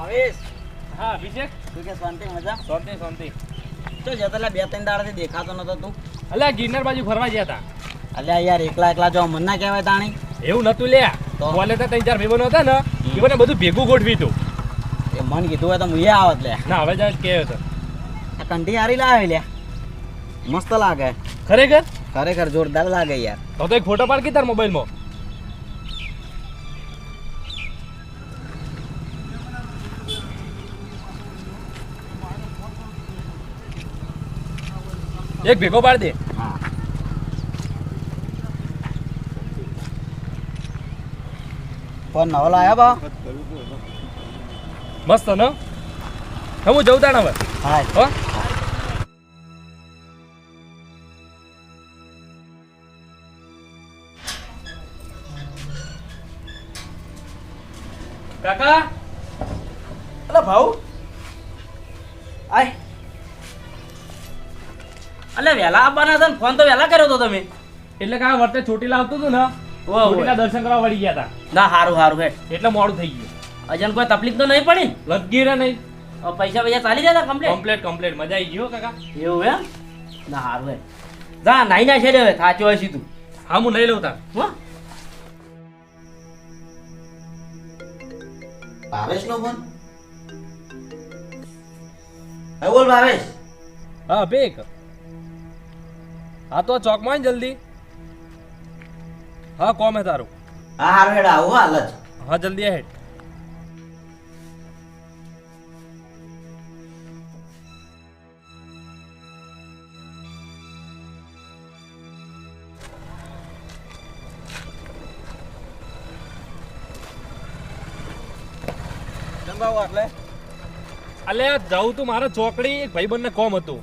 ભાવેશ. હા અભિષેક તું કે શાંતિ મજા? શાંતિ શાંતિ. તો જતા બે ત્રણ દાડાથી દેખાતો નતો તું. અલ્યા ગિરનાર બાજુ ફરવા ગયા હતા અલ્યા યાર એકલા એકલા જો મન ના કહેવાય તાણી. એવું નતું લે તો? બોલે તો ત્રણ ચાર ભાઈબંધો હતા ને એ બધું ભેગું ગોઠવી હતું એ મન કીધું હોય તો મુએ આવત લે ના હવે જાય કે હતો આ કંઠી હારી લાવે લે મસ્ત લાગે. ખરેખર? ખરેખર જોરદાર લાગે યાર. તો તો એક ફોટો પાડ કે તાર મોબાઈલમાં એક ભેગો પાડ દે. હા ફોન આયા બા? મસ્ત ન? હું જઉં તાણ હવે. હા? વહેલા આવવાના હતા ને ફોન તો વહેલા કર્યો હતો તમે. એટલે કા વર્તે ચોટીલા આવતું હતું ને. ચોટીલા દર્શન કરવા વળી ગયા હતા ના હારું હારું હે. એટલે મોડું થઈ ગયું. અજન કોઈ તકલીફ તો નહીં પડી? લગી રે નહીં. પૈસા પૈસા ચાલી જતા કમ્પ્લીટ કમ્પ્લેટ કમ્પ્લેટ મજા આવી ગયો કાકા. એવું એમ? ના હારું હે. જા નાઈ ના છે હવે થાચો હોય સીધું હા હું નહીં લઉં તાર. હો. ભાવેશ નો ફોન હે બોલ ભાવેશ. હા બેક હા તો ચોકમાં માં જલ્દી. હા કોમ હે તારું. હા હારું હેડ આવો હાલ જ. હા જલ્દી હેડ. એટલે? અલે જવું તું મારા ચોકડી એક ભાઈબંધ ને કોમ હતું.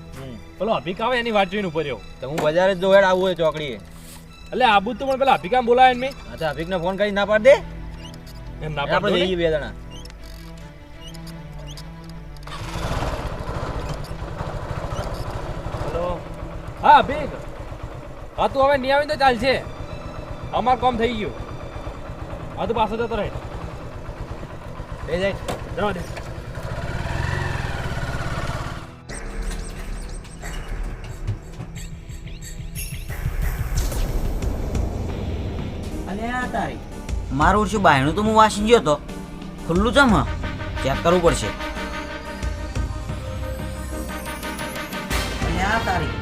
પેલો અભિક આવે એની વાત જોઈને ઉપર રહ્યો. તો હું બજારે જ જોવાડ આવું હોય ચોકડીએ. એટલે આબુ તો પણ પેલા અભિકામ બોલાવે ને હા તો અભિકને ફોન કરી ના પાડ દે. એમ ના આપણે જઈએ બે જણા. હેલો. હા અભિક. હા તું હવે નહીં આવીને તો ચાલશે. અમાર કામ થઈ ગયું. હા તું પાછો જતો રહે. એ જાય. જવા દે. આ તારી મારું શું બાયણું તો હું વાસી ગયો તો? ખુલ્લું ચમ ચેક કરવું પડશે. આ તારી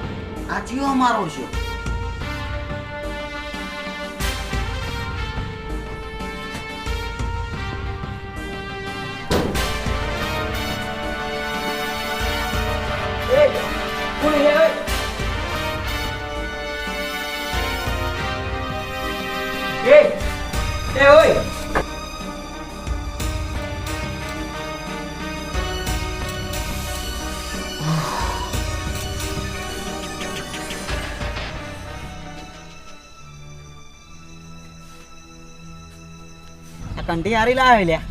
આ ચિયો મારો છે. આ કંટી હારી લાવે લ્યા.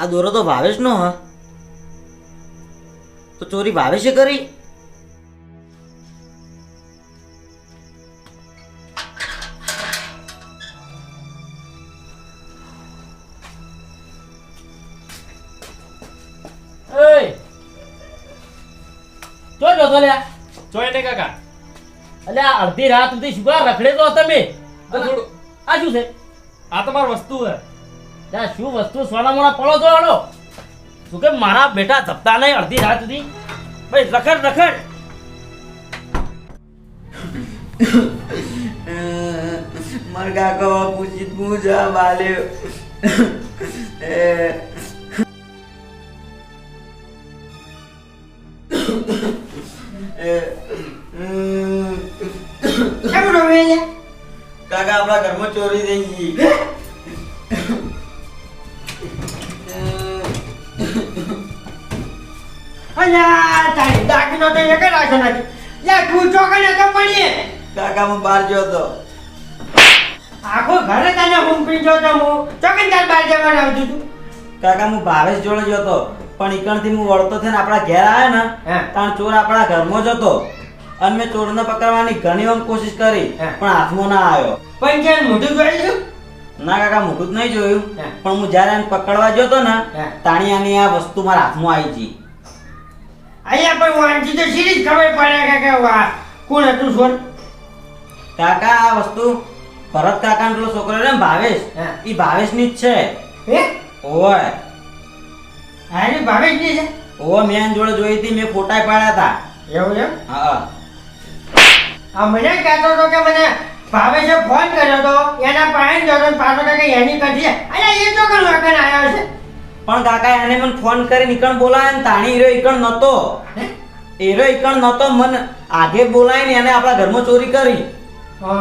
આ દોરો તો ભાવેશ નો હ. તો ચોરી ભાવેશે કરી? ચો જોઈ ને કાકા. અલે અડધી રાત સુધી શું રખડે તો તમે. આ શું છે? આ તો વસ્તુ છે. ત્યાં શું વસ્તુ? સોના મોના પડો તો શું કે મારા બેટા ધપતા નહીં અડધી રાત સુધી? ભાઈ રખડ રખડ. માર કાકા પૂછી પૂછા બાલ્યો કાકા આપણા ઘરમાં ચોરી થઈ ગઈ. અલ્યા તારી દાગીનો તો એક રાખ્યો નથી. યા તું ચોકને તો પડીએ. કાકા હું બહાર ગયો તો. આખો ઘરે તને હુંપી જો તો હું. ચોકન તાર બાર જવાનું આવતું તું કાકા હું ભાવેશ જોડે ગયો તો. પણ ઈકણથી હું વળતો થઈને આપણા ઘેર આવ્યો ને. તાણ ચોર આપણા ઘરમાં જ હતો અને મેં ચોરને પકડવાની ઘણી વાર કોશિશ કરી પણ હાથમાં ના આવ્યો. પણ ક્યાં મોઢું જોઈ લ્યું ના કાકા મોટું જ નહીં જોયું. પણ હું જ્યારે એને પકડવા ગયો તો ને તાણીયાની આ વસ્તુ મારા હાથમાં આવી ગઈ. અહીંયા પણ વાંચી તો સીધી જ ખબર પડે કે વાહ કોણ હતું સોર? કાકા આ વસ્તુ ભરત કાકા પેલો છોકરો ને ભાવેશ. એ ભાવેશની જ છે. હે? ઓય. હારી ભાવેશની છે? ઓ મેં જોડે જોઈ હતી મેં ફોટા પાડ્યા હતા. એવું એમ? હા. આ મને કહેતો હતો કે મને ભાવેશે ફોન કર્યો હતો એના પાસે જ હતો પાછો કે કે એની કઢી અરે એ તો કણ વગર આવ્યો છે? પણ કાકા એને મને ફોન કરી નીકળ બોલાવે ને તાણી હીરો ઈકણ નતો? હીરો ઈકણ નતો મન આગે બોલાય ને એને આપણા ઘરમાં ચોરી કરી. ઓ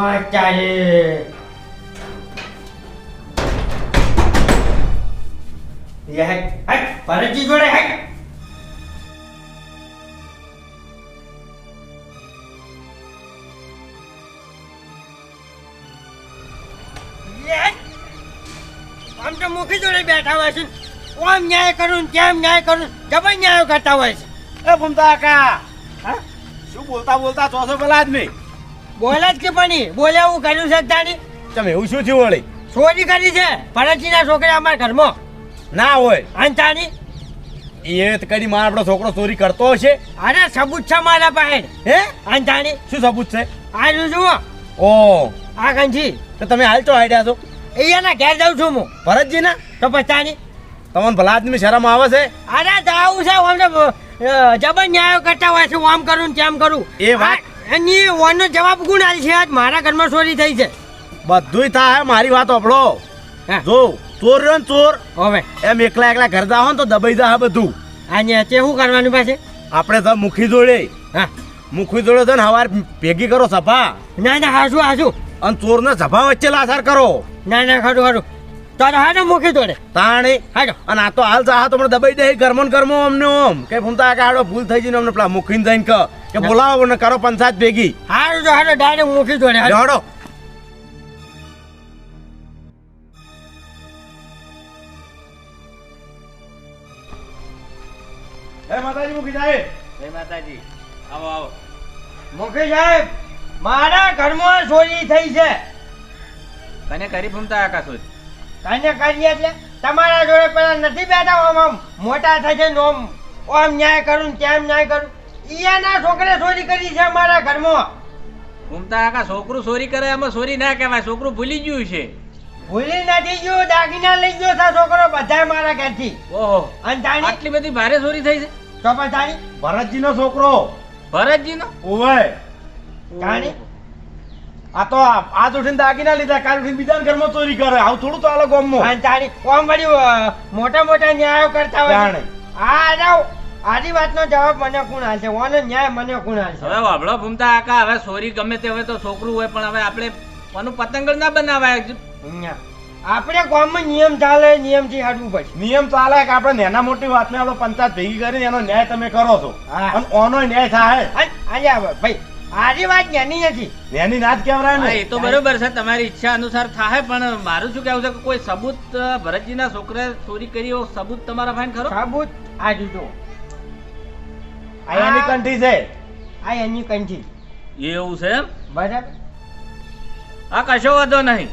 લે હટ હટ ભરતજી જોડે આમ તો મુખી જોડે બેઠા હોય છે. ઓમ ન્યાય કરું કેમ ન્યાય કરું. જબર ન્યાય કરતા હોય છે. એ ભૂમતા કા હા? શું બોલતા બોલતા ચોસો પેલા આદમી? બોલે જ કે પણ બોલ્યા હું કર્યું છે તાણી. તમે એવું શું થયું વળી? ચોરી કરી છે. ભરતજીના છોકરા અમારા ઘરમાં. ના હોય. અંતાની એ તો કદી મારા આપણો છોકરો ચોરી કરતો હશે. અરે સબૂત છે મારા પાસે. હે? અંતાની શું સબૂત છે? આ જો જુઓ. ઓ. આ કંજી તો તમે હાલ ચો આઈડિયા છો? અહીંયાના ઘેર જાઉં છું હું. ભરતજીના? તો પછી તમને ભલા આદમી શરમ આવે છે? અરે જાવું છે અમને જબર ન્યાયો કરતા હોય છે આમ કરું ને તેમ કરું. એ વાત- એની ઓનનો જવાબ ગુણ આલ છે આજ મારા ઘરમાં ચોરી થઈ છે. બધુંય થાય મારી વાત આપણો હા. જો ચોર રહ્યો ને ચોર. હવે. એમ એકલા એકલા ઘર જાવ ને તો દબાઈ જા બધું. આ તે શું કરવાનું પાસે? આપણે તો મુખી જોડે. હા. મુખી જોડે છે ને હવાર ભેગી કરો સભા. ના ના હાસું હાસુ અને ચોરને સભા વચ્ચે લાસાર કરો. ના ના ખાડું ખાડું તારે હાડો મુખી જોડે. તાણે. હાડો અને આ તો હાલ જા તો મને દબાઈ દે ગરમન ગરમો અમને ઓમ. કે ફૂમતા કે આડો ભૂલ થઈ જઈને અમને પેલા મુખીને જઈને કે બોલાવો ને કરો પંચાયત ભેગી. તો હાડો ડાયરેક્ટ મુખી જોડે હાડો. એ માતાજી મુખી સાહેબ જય માતાજી આવો આવો. મુખી સાહેબ મારા ઘરમાં ચોરી થઈ છે. તને કરી ભૂમતા આકાશ એટલે તમારા જોડે પેલા નથી બેઠા આમ આમ મોટા થાય છે ન્યાય કરું તેમ ન્યાય કરું. ઈયાના છોકરે ચોરી કરી છે મારા ઘરમાં. ભૂમતા આકા છોકરું ચોરી કરે એમાં ચોરી ના કહેવાય છોકરું ભૂલી ગયું છે. ભૂલી નથી ગયું દાગીના લઈ ગયો છે છોકરો બધાય મારા ઘરથી. ઓહો અને આટલી બધી ભારે ચોરી થઈ છે? તો પછી તાણી ભરતજી નો છોકરો. ભરતજી નો ઓવે તાણી આ તો આ- આજ ઉઠીને દાગીના લીધા કાલ ઉઠીને બીજા ઘરમાં ચોરી કરે. આવું થોડું તો આલો ગામમાં. અને તાણી ઓમ વળી મોટા મોટા ન્યાયો કરતા હોય જાણે. આ જાવ આજી વાતનો જવાબ મને કોણ આલશે ઓનો ન્યાય મને કોણ આલશે હવે વાબળો ભૂમતા આકા હવે ચોરી ગમે તે હોય તો છોકરું હોય પણ હવે આપણે કોનું પતંગળ ના બનાવાય. અહીંયા. આપણે ગામમાં નિયમ ચાલે નિયમથી હાડવું પડશે નિયમ ચાલે કે આપણે નાના મોટી વાતને આપણે પંચાયત ભેગી કરીને એનો ન્યાય તમે કરો છો. અને ઓનો ન્યાય થાય. આજે ભાઈ આજી વાત નાની નથી. એની નાદ કેવરાય ને. એ તો બરોબર છે તમારી ઈચ્છા અનુસાર થાય પણ મારું શું કહેવું છે કે કોઈ સબૂત ભરતજીના છોકરાએ ચોરી કરી એવો સબૂત તમારા ફાઈન ખરો? સબૂત આ જુજો આ એની કંઠી છે. આ એની કંઠી. એવું છે એમ? બરાબર. આ કશો વાંધો નહીં.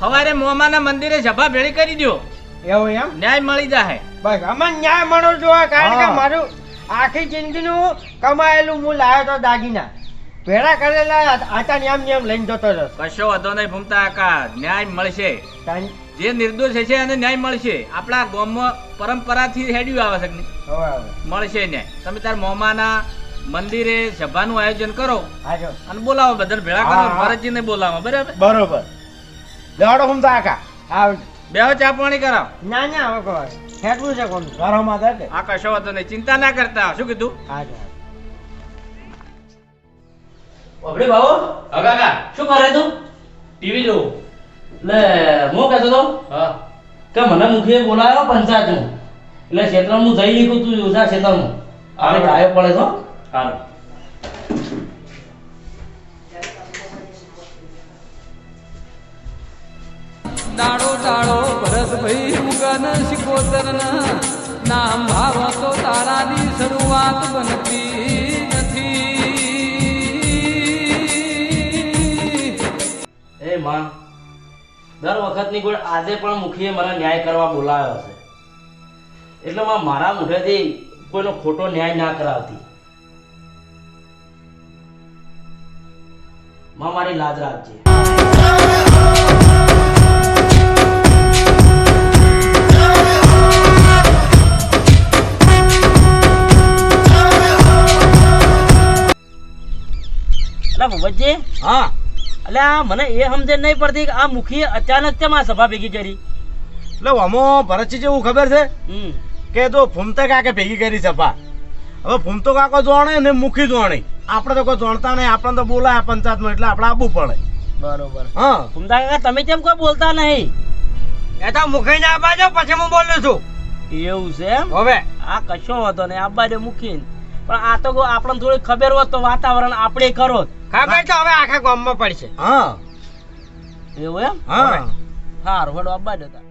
સવારે મોમાના મંદિરે સભા ભેળી કરી દો એવું એમ? ન્યાય મળી જાય બસ અમને ન્યાય મળો જોઈએ કારણ કે મારું આખી જિંદગીનું કમાયેલું હું લાવ્યો તો દાગીના. ભેળા કરેલા આતા નિયમ નિયમ લઈને જતો રહ્યો. કશો વધો નહીં ભૂમતા આકા ન્યાય મળશે. જે નિર્દોષ છે એને ન્યાય મળશે. આપણા ગામમાં પરંપરાથી હેડ્યું આવે છે. મળશે ન્યાય. તમે તાર મોમાના મંદિરે સભાનું આયોજન કરો અને બોલાવો બધા ભેળા કરો. ભરતજીને બોલાવો. બરાબર? બરોબર. લેવાડો હું આકા આવ. બેહો ચા પાણી કરાવ. ના ના હવે ફેટવું છે કોણ? ઘરો કે આ કશો વાંધો નહીં ચિંતા ના કરતા શું કીધું? હા ઓબડે બાવો. હા કાકા. શું કરે તું? ટીવી જોઉં. લે હું કહેતો તો હા. કે મને મુખીએ બોલાવ્યો પંચાયતમાં એટલે ક્ષેત્રમાં હું જઈ નીકળું તું યોજા ક્ષેત્રમાં આને. ડાયો પડે તો સારું દાડો દાડો ભરતભાઈ મુગન શિકોતર નામ ભાવો તો તારાની શરૂઆત બનતી નથી. એ માં, દર વખતની ગોળ આજે પણ મુખીએ મને ન્યાય કરવા બોલાવ્યો છે. એટલે માં મારા મુખેથી કોઈનો ખોટો ન્યાય ના કરાવતી. માં મારી લાજ રાખજે. અલા ભગવતજી હા. એટલે આ મને એ સમજણ નહીં પડતી કે આ મુખીએ અચાનક કેમ આ સભા ભેગી કરી? એટલે અમો ભરતજી જેવું ખબર છે? કે તો ફૂમતા કાકે ભેગી કરી સભા. હવે ફૂમતો કાકો જોણે ને મુખી જોણે. આપણે તો કોઈ જોણતા નહીં આપણને તો બોલાય પંચાયતમાં એટલે આપણે આવવું પડે. બરોબર. હા. ફૂમતા કાકા તમે કેમ કોઈ બોલતા નહીં? એ તો મુખીને આપવા જાઓ પછી હું બોલું છું. એવું છે એમ? હવે. આ કશો વાંધો નહીં આ બાજુ મૂકીને. પણ આ તો આપણને થોડી ખબર હોત તો વાતાવરણ આપણે કરો ખબર તો હવે આખા ગામમાં પડશે. હા. એવું એમ? હા. સારું હડો અબ્બા બાજુ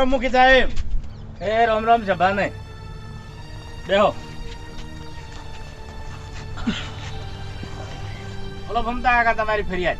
રામ મુખી સાહેબ એ રામ રામ સભાને બેહો. બોલો ભમતા કાકા તમારી ફરિયાદ.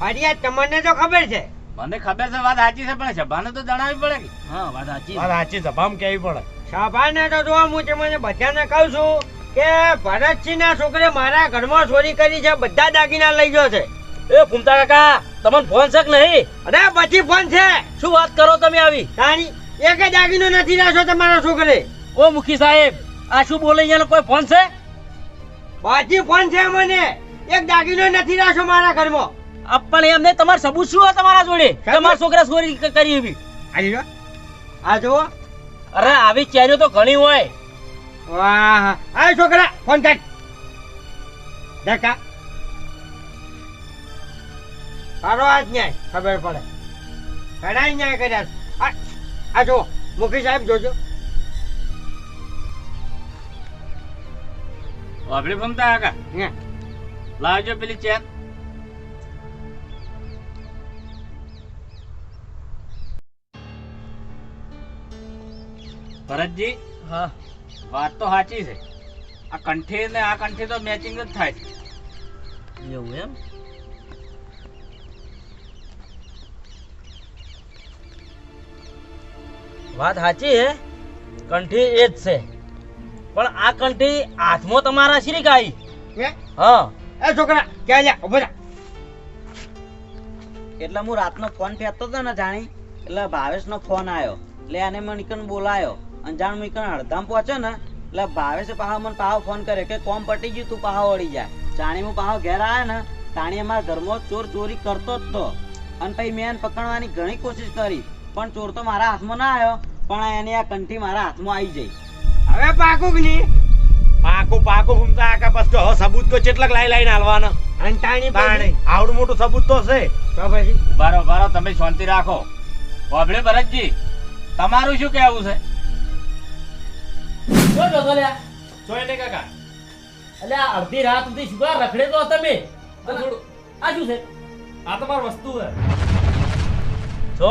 ફરિયાદ તમને તો ખબર છે. મને ખબર છે વાત સાચી છે પણ સભાને તો જણાવવી પડે કે. હા વાત સાચી વાત સાચી સભામાં કેવી પડે? સભાને તો જોવા હું તમને બધાને કહું છું કે ભરતસિંહ ના છોકરે મારા ઘરમાં ચોરી કરી છે બધા દાગીના લઈ ગયો છે. એ ફૂમતા કાકા તમને ફોન છે કે નહીં? અરે પછી ફોન છે. શું વાત કરો તમે આવી? તાણી એક દાગીનો નથી રાખ્યો તમારા છોકરે. ઓ મુખી સાહેબ આ શું બોલે અહીંયાનો કોઈ ફોન છે? પછી ફોન છે મને. એક દાગીનો નથી રાખ્યો મારા ઘરમાં. પણ એમ નહીં તમારે સબૂત શું તમારા જોડે? તમારા છોકરા છોરી કરી એવી. આ જો. આ જુઓ. અરે આવી ચેરીઓ તો ઘણી હોય. વાહ. આ છોકરા ફોન કાઢ દેખા. સારો આજ ન્યાય ખબર પડે. ઘણા ન્યાય કર્યા આ જો મુખી સાહેબ જોજો. આપણે ભમતા આગા? લાવજો પેલી ચેન. ભરતજી હા. વાત તો સાચી છે. આ કંઠી ને આ કંઠી તો મેચિંગ જ થાય છે. એવું એમ? વાત સાચી હે? કંઠી એ જ છે. પણ આ કંઠી હાથમાં તમારા શ્રી ગાઈ? હા? એ છોકરા ક્યાં જા ઊભો. એટલે હું રાતનો ફોન ફેરતો હતો ને જાણી એટલે ભાવેશનો ફોન આવ્યો એટલે એને મને ઈકન બોલાયો. અને જાણ હું ઈકન અડધામ પહોંચ્યો ને એટલે ભાવેશે પાહો મને પાહો ફોન કર્યો કે કોમ પટી ગયું તું પાહો વળી જાય જાણી હું પાહો ઘેર આવ્યો ને તાણી અમારા ઘરમાં ચોર ચોરી કરતો જ હતો અને પછી મેં પકડવાની ઘણી કોશિશ કરી. પણ ચોર તો મારા હાથમાં ના આવ્યો પણ એની આ કંઠી મારા હાથમાં આવી જઈ હવે પાકું નહીં? પાકું પાકું ઘૂમતા કાકા પછી તો હવે સબૂત તો કેટલાક લાઈ લાઈને હાલવાના. અને તાણી તાણે. આવડું મોટું સબૂત તો છે. તો પછી? બારો બારો તમે શાંતિ રાખો. વાપરે ભરતજી તમારું શું કહેવું છે? જો જોતો જો એને કાકા. એટલે અડધી રાત સુધી શું રખડે તો તમે. આ શું છે? આ તમારી વસ્તુ છે. જો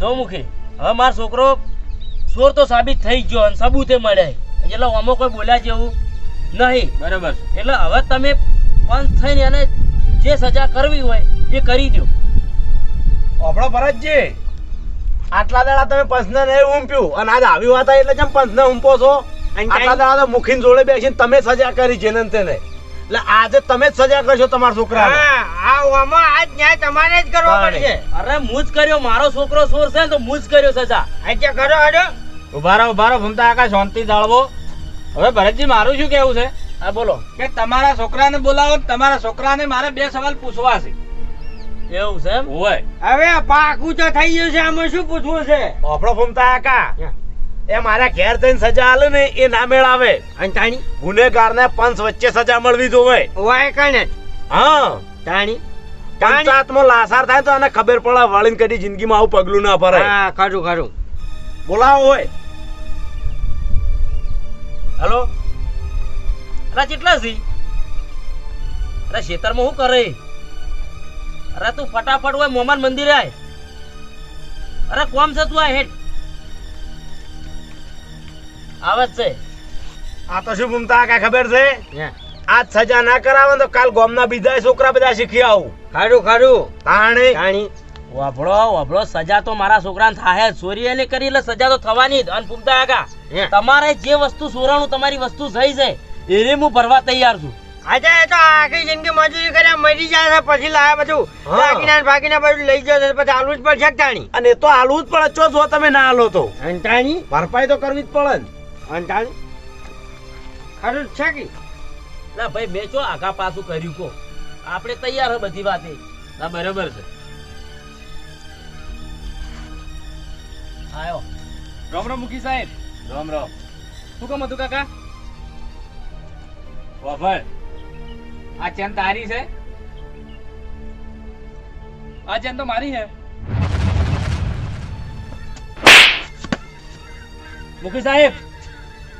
જો મુખી હવે મારો છોકરો ચોર તો સાબિત થઈ ગયો અને સબૂતે મળે એટલે આમાં કોઈ બોલ્યા જેવું નહીં. બરોબર એટલે હવે તમે પંચ થઈને એને જે સજા કરવી હોય એ કરી દો આપણો ભરતજી આટલા દાડા તમે પંચને નહીં ઊંપ્યું. અને આજ આવી વાત આવી એટલે જેમ પંચને ઊંપો છો? આટલા દાડા તો મુખીન જોડે બેસીને તમે સજા કરી છે ને તેને. એટલે આજે તમે જ સજા કરશો તમારા છોકરા આમાં આ ઓમાં આજ ન્યાય તમારે જ કરવો. પડશે. અરે હું જ કર્યો મારો છોકરો ચોર છે ને તો હું જ કર્યો સજા. આજે કરો હડો. ઊભા રહો ઊભા રહો ભમતા આકા શાંતિ જાળવો. હવે ભરતજી મારું શું કેવું છે? હા બોલો. કે તમારા છોકરાને બોલાવો તમારા છોકરાને મારે બે સવાલ પૂછવા છે. એવું છે હોય. હવે પાકું તો થઈ ગયું છે આમાં શું પૂછવું છે? આપણો ફૂમતા કાકા એ મારા ઘેર જઈને સજા આલે ને એ ના મેળાવે. અને તાણી? ગુનેગારને પંચ વચ્ચે સજા મળવી જોવે. વાય કણે? હા. તાણી? તાણી? પંચાયતમાં લાસાર થાય તો આને ખબર પડે વળીને કદી જિંદગીમાં આવું પગલું ના ભરાય. હા ખરું ખરું. બોલાવો હોય. હલો? અરે કેટલા સી અરે ખેતરમાં શું કરે? અરે તું ફટાફટ હોય મોમાન મંદિરે આય. અરે કોમ છે તું આ હેઠ? આવે જ છે. આ તો શું ભૂમતા કાંઈ ખબર છે? આજ સજા ના કરાવે તો કાલ ગોમના બીજા છોકરા બધા શીખી આવું. ખાડું ખાડું. તાણી. તાણી. વાભળો વાભળો સજા તો મારા છોકરાને થાય. ચોરી એને કરી એટલે સજા તો થવાની જ. અને પૂમતા આગા તમારે જે વસ્તુ સોરાણું તમારી વસ્તુ થઈ છે એને હું ભરવા તૈયાર છું. આજે એ તો આખી જિંદગી મજૂરી કર્યા મરી જાય પછી લાયા બધું. બાકીના બાકીના બધું લઈ જશે પછી આલુ જ પડશે કે તાણી? અને એ તો હાલવું જ પડે છો જો તમે ના હાલો તો. ભરપાઈ તો કરવી જ પડે ને અંતાણી છે કે? ના ભાઈ મેં ચો આગા પાછું કર્યું કો આપણે તૈયાર હો બધી વાતે. ના બરાબર છે. આયો. રામ રામ મુખી સાહેબ. રામ રામ. શું કામ હતું કાકા? વાભળ આ ચેન તારી છે? આ ચેન તો મારી છે. મુખી સાહેબ.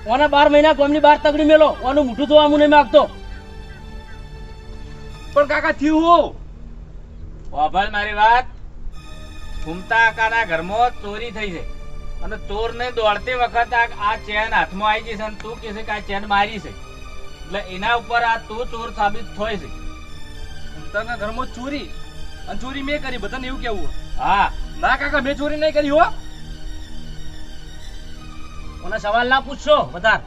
ઓના બાર મહિના ગોમની બાર તગડી મેલો ઓનું મૂઠું જોવા હું નહીં માગતો. પણ કાકા થયું હું? વાભળ મારી વાત. ઘૂમતા કાના ઘરમાં ચોરી થઈ છે. અને ચોરને દોડતી વખત આ ચેન હાથમાં આવી જશે અને તું કહેશે કે આ ચેન મારી છે. એટલે એના ઉપર આ તું ચોર સાબિત થાય છે. ઘૂમતાના ઘરમાં ચોરી. અને ચોરી મેં કરી બધાને એવું કેવું હા. ના કાકા મેં ચોરી નહીં કરી હો. ઓના સવાલ ના પૂછશો બધા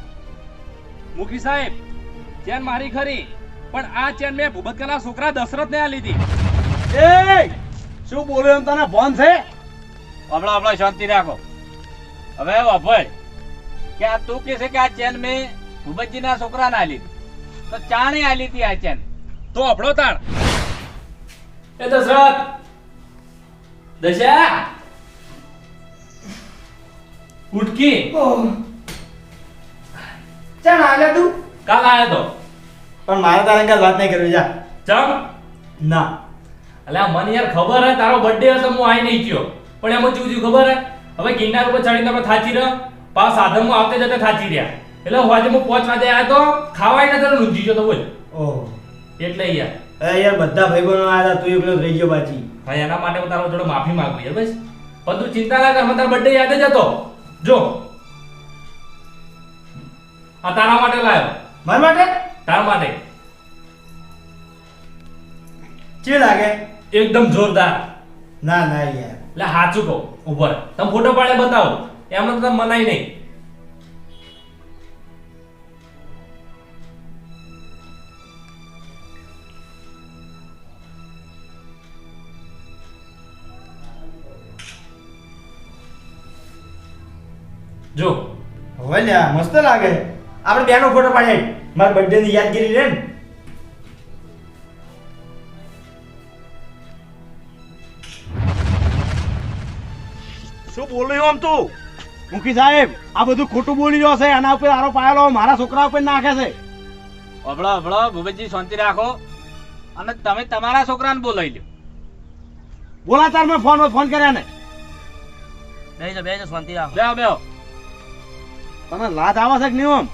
મુખી સાહેબ ચેન મારી ખરી પણ આ ચેન મેં ભૂબતકાના છોકરા દશરથ ને આ લીધી. એ શું બોલ્યો એમ તને ફોન છે? હમણાં હમણાં શાંતિ રાખો. હવે વાભળ કે આ તું કે છે કે આ ચેન મેં ભૂપતજીના છોકરા ના લીધી? તો ચાણે આ લીધી આ ચેન? તો આપણો તાણ. એ દશરથ. દશા? ઉઠકી ચાલ આલે તું. કાલ આયો તો. પણ મારે તારે કાલ વાત નહીં કરવી જા. ચમ? ના. અલ્યા મને યાર ખબર હે તારો બર્થડે હતો હું આઈ નહીં ગયો. પણ એમાં શું થયું ખબર હે? હવે ગિરનાર ઉપર ચડીને તમે થાચી રહ્યો. પાછા હું આવતે જતે થાચી રહ્યા. એટલે હું આજે હું પાંચ વાગે આવ્યો તો ખાવાય નતો લુંજી ગયો તો બોલ. ઓહ. એટલે યાર. અરે યાર બધા ભાઈબંધો આવ્યા હતા તું એકલો જ રહી ગયો પાછી. ભાઈ એના માટે હું તારો જોડે માફી માંગુ યાર બસ. પણ તું ચિંતા ના કર મને તારો બર્થડે યાદ જ હતો. જો. આ તારા માટે લાવ્યો મારા માટે? તારા માટે. કે લાગે? એકદમ જોરદાર. ના ના યાર. એટલે સાચું કહું ઉપર તમે ફોટો પાડે બતાવો. એમને તો તમે મનાય નહીં. જો. હવે લ્યા મસ્ત લાગે. આપણે બેનો ફોટો પાડીએ મારા બર્થડે ની યાદગીરી રે ને. શું બોલ્યો આમ તું? મુખી સાહેબ આ બધું ખોટું બોલી રહ્યો છે. આના ઉપર આરોપ આવેલો મારા છોકરા ઉપર નાખે છે. અભળો અભળો ભૂપતજી શાંતિ રાખો. અને તમે તમારા છોકરાને બોલાવી લો બોલા તાર મેં ફોન ફોન કર્યા ને. બેજો બેજો શાંતિ રાખો. બેહો બેહો. તને લાજ આવે છે કે નહીં આમ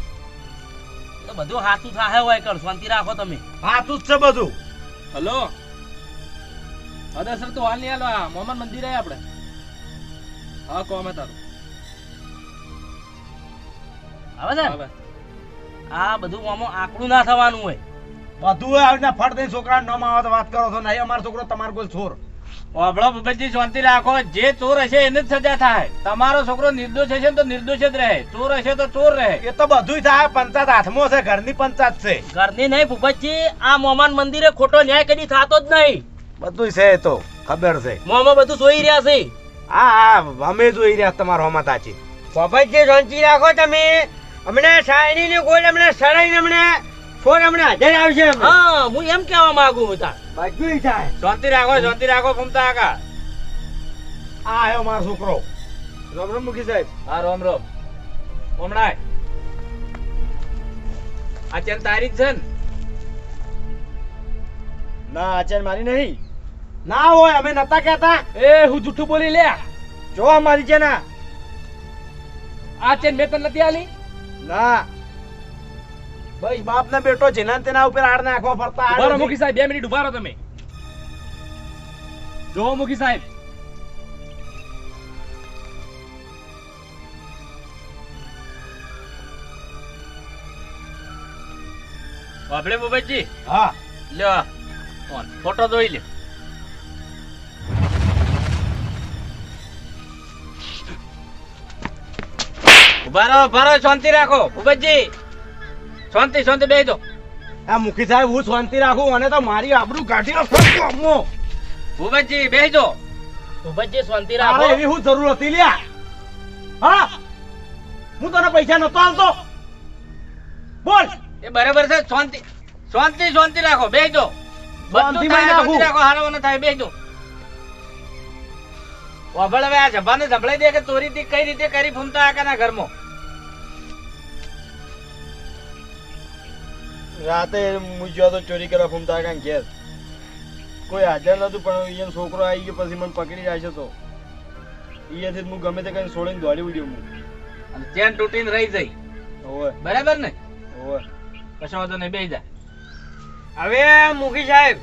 તો બધું હાથું થાહે હોય કર શાંતિ રાખો તમે. હાથું જ છે બધું. હલો? અરે સર તો હાલ નહીં હાલો આ મોહમ્મદ મંદિર આવ્યા આપણે હા કોમે તારું. આવે છે? આ બધું આમાં આકડું ના થવાનું હોય. બધું આવી ફટ દઈ છોકરા નામ આવે તો વાત કરો છો. નહીં અમારો છોકરો તમારો કોઈ છોર. વાભળો ભૂપતજી શાંતિ રાખો. જે ચોર હશે એને જ સજા થાય. તમારો છોકરો નિર્દોષ હશે તો નિર્દોષ જ રહે. ચોર હશે તો ચોર રહે. એ તો બધું થાય પંચાયત હાથમાં છે ઘરની પંચાયત છે. ઘરની નહીં ભૂપતજી આ મોમાન મંદિરે ખોટો ન્યાય કદી થતો જ નહીં. બધું છે એ તો ખબર છે. મોમાં બધું જોઈ રહ્યા છે. હા હા અમે જોઈ રહ્યા તમારો હમા તાચી બાબાજી શાંતિ રાખો તમે. હમણાં સાયની ને ગોળ હમણાં સડાઈને હમણાં ફોન હમણાં હાજર આવશે હા હું એમ કહેવા માંગુ છું તાર. બધુંય થાય. શાંતિ રાખો શાંતિ રાખો ફૂમતા આકા આ આવ્યો મારો છોકરો. રામ રામ મુખી સાહેબ. હા રોમ રોમ. હમણાં આ ચેન તારી જ છે ને? ના આચાર મારી નહીં. ના હોય અમે નતા કહેતા. એ હું જૂઠું બોલી લે. જો મારી છે ના આ ચેન મેં તને નથી આલી? ના. બસ બાપ ને બેટો જેના તેના ઉપર આડ નાખવા ફરતા. બરો મુખી સાહેબ બે મિનિટ ઊભા રહો તમે. જો મુખી સાહેબ. આપણે મોબાઈલજી હા. લ્યો ફોન. ફોટો જોઈ લ્યો ઊભા રહો ઊભા રહો શાંતિ રાખો. ભૂપતજી શાંતિ શાંતિ બે દો આ મુખી સાહેબ હું શાંતિ રાખું અને તો મારી આબરૂ કાઢી નાખો અમ્મો ભૂપતજી બે દો ભૂપતજી શાંતિ રાખો. એવી હું જરૂર હતી લ્યા. હા? હું તને પૈસા નતો આલતો બોલ. એ બરાબર છે શાંતિ શાંતિ શાંતિ રાખો બે દો બધું શાંતિ રાખો હારો ન થાય બે દો વાભળ હવે આ જભાને સંભળાઈ દે કે ચોરી કઈ રીતે કરી ફૂમતા આકાના ઘરમાં? રાતે હું ગયો તો ચોરી કરવા ફૂમતા કાંઈ ઘેર. કોઈ હાજર નતું પણ એનો છોકરો આવી ગયો પછી મને પકડી જાય છે તો. એથી હું ગમે તે કઈ છોડીને દોડી ઉડ્યો હું. અને ચેન તૂટીને રહી જઈ. ઓવે બરાબર ને? ઓવે પછી વાંધો નહીં બેસી જાય હવે મુખી સાહેબ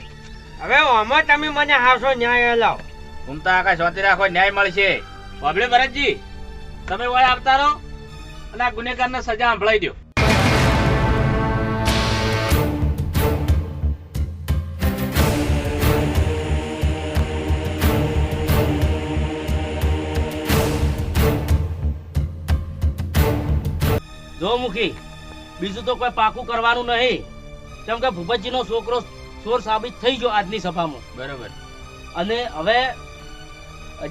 હવે આમાં તમે મને હાસો ન્યાય લાવો ઘૂમતા આકાશ શાંતિ રાખો ન્યાય મળશે. બાબડે ભરતજી તમે વળે આવતા રહો અને આ ગુનેગારને સજા સંભળાઈ દો જો મુખી બીજું તો કોઈ પાકું કરવાનું નહીં. કેમ કે ભૂપતજીનો છોકરો ચોર સાબિત થઈ ગયો આજની સભામાં. બરાબર. અને હવે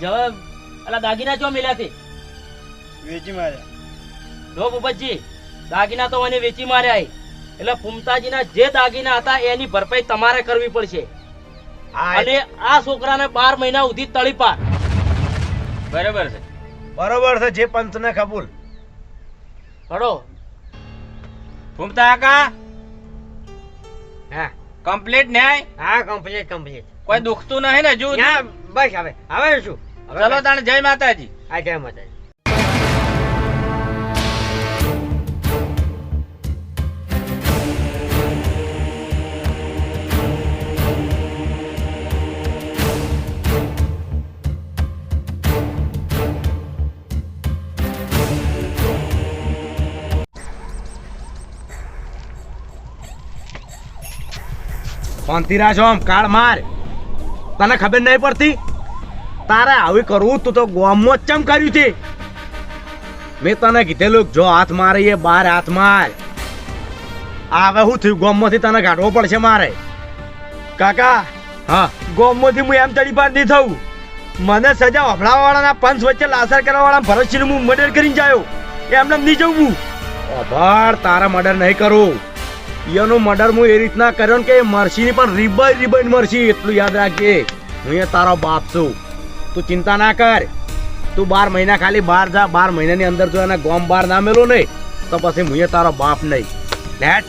જવાબ એટલે દાગીના ચો મિલ્યા છે વેચી માર્યા. જો ભૂપતજી દાગીના તો મને વેચી માર્યા. એટલે ફૂમતાજીના જે દાગીના હતા એની ભરપાઈ તમારે કરવી પડશે. હા અને આ છોકરાને બાર મહિના સુધી તળી પાર. બરાબર છે. બરોબર છે જે પંચને કબૂલ. હડો ભૂમતા આકા હા. કમ્પ્લીટ ન્યાય હા કમ્પ્લીટ કમ્પ્લીટ કોઈ દુખતું નહીં ને હજુ? ના બસ હવે. હવે શું? ચલો તાણે જય માતાજી. આ જય માતાજી. શાંતિરા છો આમ કાળ માર. તને ખબર નહીં પડતી? તારે આવી કરવું તું તો ગોમમાં જ ચમ કર્યું છે? મેં તને કીધેલું જો હાથ મારે એ બાર હાથ માર. આવે હું થયું ગોમમાંથી તને કાઢવો પડશે મારે. કાકા હા. ગોમમાંથી હું એમ ચડી પાર નહીં થવું. મને સજા હફડાવાળાના પંચ વચ્ચે લાસાર કરવાવાળા ભરતસિંહનું હું મર્ડર કરીને જાયો એમને નહીં જવું. હું અભાર તારા મર્ડર નહીં કરું એનું મર્ડર હું એ રીતના કર્યો ને કે મરસીની પણ રીબાઈ રિબન મરસી, એટલું યાદ રાખજે. હું એ તારો બાપ છું. તું ચિંતા ના કર. તું બાર મહિના ખાલી બહાર જા, બાર મહિનાની અંદર જો એને ગોમ બહાર ના મેલો નહીં તો પછી હું એ તારો બાપ નહીં. લેટ